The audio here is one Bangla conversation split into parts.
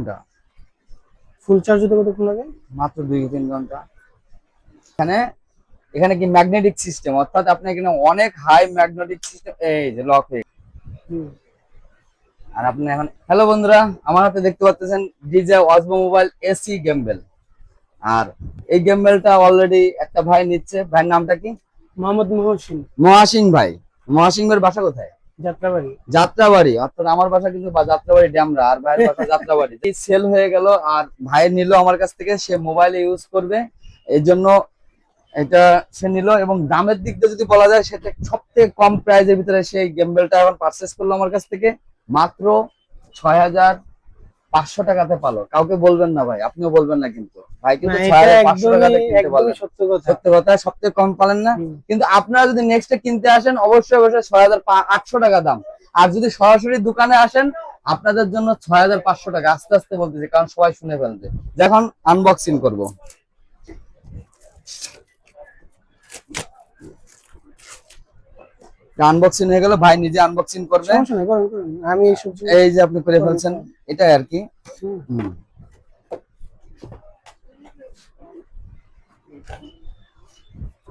ঘণ্টা। ফুল চার্জ হতে কতক্ষণ লাগে? মাত্র দুই তিন ঘণ্টা। এখানে এখানে কি ম্যাগনেটিক সিস্টেম অর্থাৎ আপনি এখানে অনেক হাই ম্যাগনেটিক সিস্টেম এই যে লক হয়ে আর আপনি এখন হ্যালো বন্ধুরা আমার হাতে দেখতে পাচ্ছেন DJI Osmo Mobile SE gimbal. আর এই গেমবেলটা অলরেডি একটা ভাই নিচ্ছে। ভাইয়ের নামটা কি? মোহাম্মদ মহসিন। মহাসিং ভাই। মহাসিং ভাইয়ের বাসা কোথায়? যাত্রাবাড়ি? যাত্রাবাড়ি, অর্থাৎ আমার বাসা কিন্তু যাত্রাবাড়ি ড্যামরা, আর ভাইয়ের বাসা যাত্রাবাড়ি। সেল হয়ে গেল, আর ভাই নিল আমার কাছ থেকে, সে মোবাইলে ইউজ করবে। এই জন্য এটা সে নিল, এবং দামের দিক দিয়ে যদি বলা যায়, সেটা সব থেকে কম প্রাইজের ভিতরে সেই গেমবেলটা এখন পারচেস করল আমার কাছ থেকে। মাত্র ছয় হাজার পাঁচশো টাকাতে পালো। কাউকে বলবেন না ভাই আপনিও বলবেন না কিন্তু। ভাই কিন্তু সত্য কথা। সবথেকে সব থেকে কম পালেন না। কিন্তু আপনারা যদি নেক্সট কিনতে আসেন অবশ্যই অবশ্যই ছয় হাজার আটশো টাকা দাম। আর যদি সরাসরি দোকানে আসেন আপনাদের জন্য ছয় হাজার পাঁচশো টাকা। আস্তে আস্তে বলতেছি কারণ সবাই শুনে ফেলছে যখন আনবক্সিং করব। আনবক্সিং হয়ে গেল ভাই নিজে আনবক্সিং করবে। আমি এই যে আপনি করে ফেলছেন এটাই আর কি।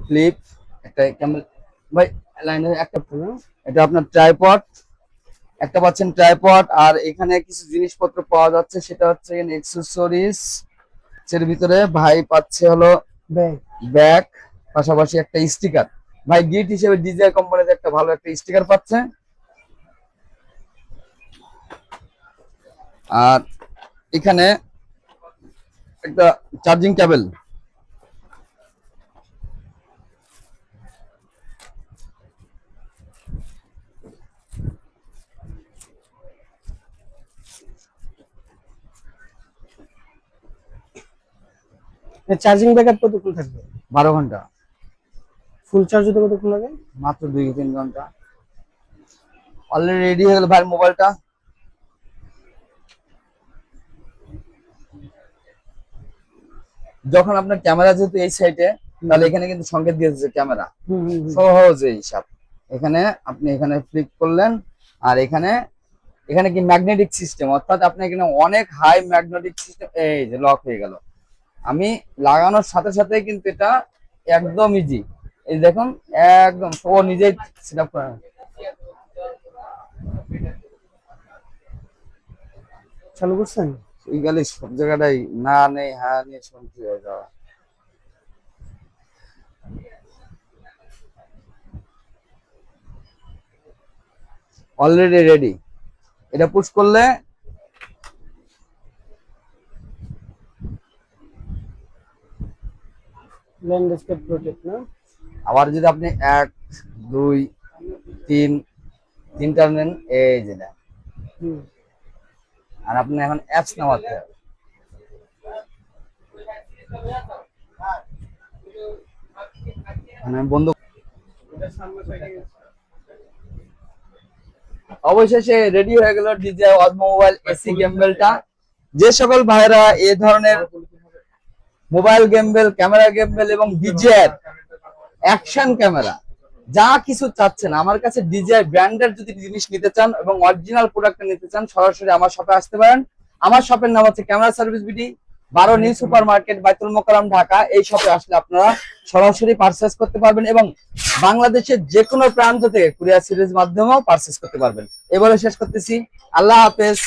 ক্লিপ একটা ক্যামেরা ভাই লাইনে একটা এটা আপনার ট্রাইপড একটা পাচ্ছেন ট্রাইপড আর এখানে কিছু জিনিসপত্র পাওয়া যাচ্ছে সেটা হচ্ছে এক্সেসরিজ এর ভিতরে ভাই পাচ্ছে হলো ব্যাগ। ব্যাগ পাশাপাশি একটা স্টিকার ভাই গিফট হিসেবে ডিজিআই কোম্পানিতে একটা ভালো একটা স্টিকার পাচ্ছে। আর এখানে একটা চার্জিং কেবল চার্জিং ব্যাকআপ কতক্ষণ থাকবে? বারো ঘণ্টা। ফুল চার্জ হতে কতক্ষণ লাগে? মাত্র দুই তিন ঘণ্টা। অলরেডি রেডি হয়ে গেল ভাই মোবাইলটা। যখন আপনার ক্যামেরা যেহেতু এই সাইডে তাহলে এখানে কিন্তু সংকেত দিয়ে দিচ্ছে ক্যামেরা। সহজে হিসাব এখানে আপনি এখানে ক্লিক করলেন আর এখানে এখানে কি ম্যাগনেটিক সিস্টেম অর্থাৎ আপনি এখানে অনেক হাই ম্যাগনেটিক সিস্টেম এই যে লক হয়ে গেল। আমি লাগানোর সাথে সাথে কিন্তু এটা একদম ইজি এই দেখুন একদম ও নিজেই সেট আপ করে চালু করছেন? এই গেলে সব জায়গাটাই না নেই হ্যাঁ নেই শুনতে হয়ে যাওয়া অলরেডি রেডি এটা পুশ করলে ল্যান্ডস্কেপ প্রোটেক্ট না? আবার যদি আপনি এক দুই তিন তিনটা নেন এই যে নেন আর আপনি এখন অ্যাপস নামাতে হবে। মানে বন্ধু অবশেষে রেডি হয়ে গেল ডিজে অজমো মোবাইল এসি গেমবেলটা যে সকল ভাইরা এই ধরনের মোবাইল গেমবেল ক্যামেরা গেমবেল এবং ডিজের অ্যাকশন ক্যামেরা। যা কিছু চাচ্ছেন, আমার কাছে ডিজিআই ব্র্যান্ডের যদি জিনিস নিতে চান এবং অরিজিনাল প্রোডাক্ট নিতে চান, সরাসরি আমার শপে আসতে পারেন। আমার শপের নাম হচ্ছে ক্যামেরা সার্ভিস বিডি, বারো new super market Baitul Mukarram, Dhaka. এই শপে আসলে আপনারা সরাসরি পারচেস করতে পারবেন এবং বাংলাদেশের যে কোনো প্রান্ত থেকে কুরিয়ার সিরিজ মাধ্যমেও পারচেস করতে পারবেন। এবারে শেষ করতেছি। আল্লাহ হাফেজ।